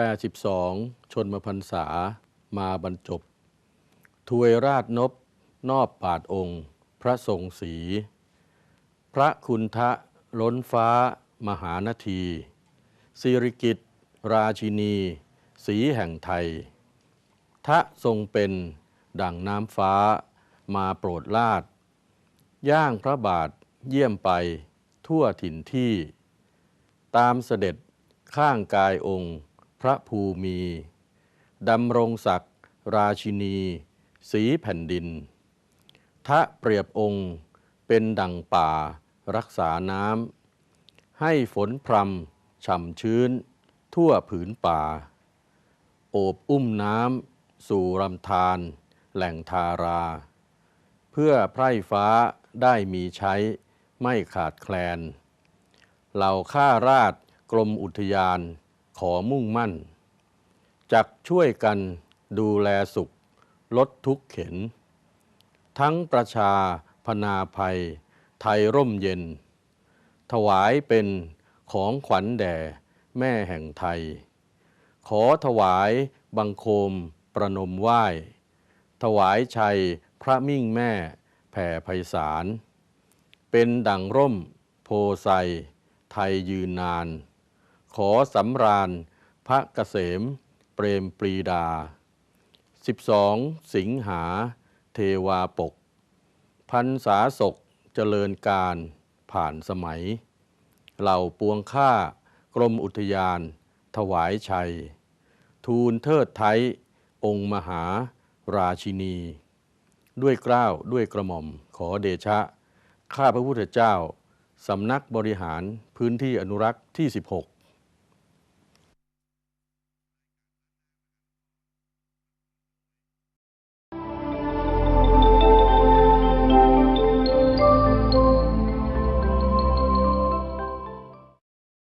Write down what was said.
82 ชนมพรรษามาบรรจบ ทวยราชนบนอบปาดองค์ พระทรงศรีพระคุณทะล้นฟ้ามหานาทีสิริกิตราชินี สีแห่งไทย ทะทรงเป็นดั่งน้ำฟ้ามาโปรดลาด ย่างพระบาทเยี่ยมไปทั่วถิ่นที่ ตามเสด็จข้างกายองค์ พระภูมิดำรงศักดิ์ราชินี สีแผ่นดิน ทะเปรียบองค์เป็นดั่งป่ารักษาน้ำให้ฝนพรำฉ่ำชื้น ทั่วผืนป่า โอบอุ้มน้ำสู่ลำธารแหล่งทารา เพื่อไพร่ฟ้าได้มีใช้ไม่ขาดแคลน เหล่าข้าราชกรมอุทยาน อมุ่งมั่น จักช่วยกันดูแลสุข ลดทุกข์เข็น ทั้งประชาพนาภัย ไทยร่มเย็น ถวายเป็นของขวัญแด่แม่แห่งไทย ขอถวายบังคมประนมไหว้ ถวายชัยพระมิ่งแม่แผ่ไพศาล เป็นดังร่มโพไซไทยยืนนาน ขอสำราญ พระเกษม เปรมปรีดา 12 สิงหา เทวาปก พันษาศกเจริญการผ่านสมัย เหล่าปวงข้ากรมอุทยาน ถวายชัย ทูลเทิดไทย องค์มหาราชินี ด้วยเกล้าวด้วยกระหม่อมขอเดชะ ข้าพระพุทธเจ้า สำนักบริหารพื้นที่อนุรักษ์ที่ 16